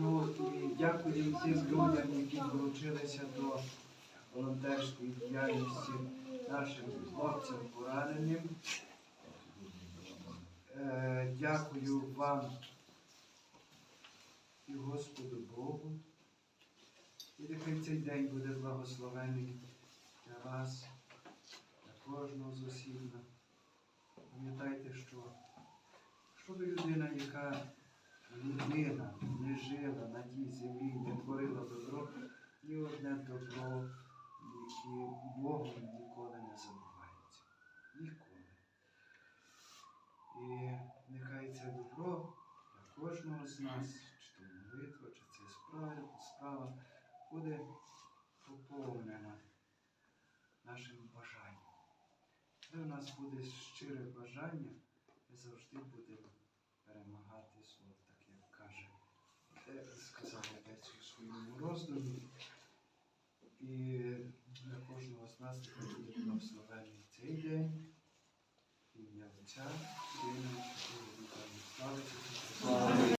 Ну і дякую всім людям, які долучилися до волонтерської діяльності нашим хлопцям пораненим. Е, Дякую вам і Господу Богу. І нехай цей день буде благословений для вас, для кожного з осібно. Пам'ятайте, що, що людина, яка людина не на тій землі, не творила добро, ні одне добро, яке Богом ніколи не забувається. Ніколи. І нехай це добро для кожного з нас, чи то молитва, чи це справа, справа буде поповнена нашим бажанням. Коли у нас буде щире бажання, ми завжди будемо перемагати сказав отець у своєму роздумі. І для кожного з нас буде благословений цей день. Ім'я Отця, і Святого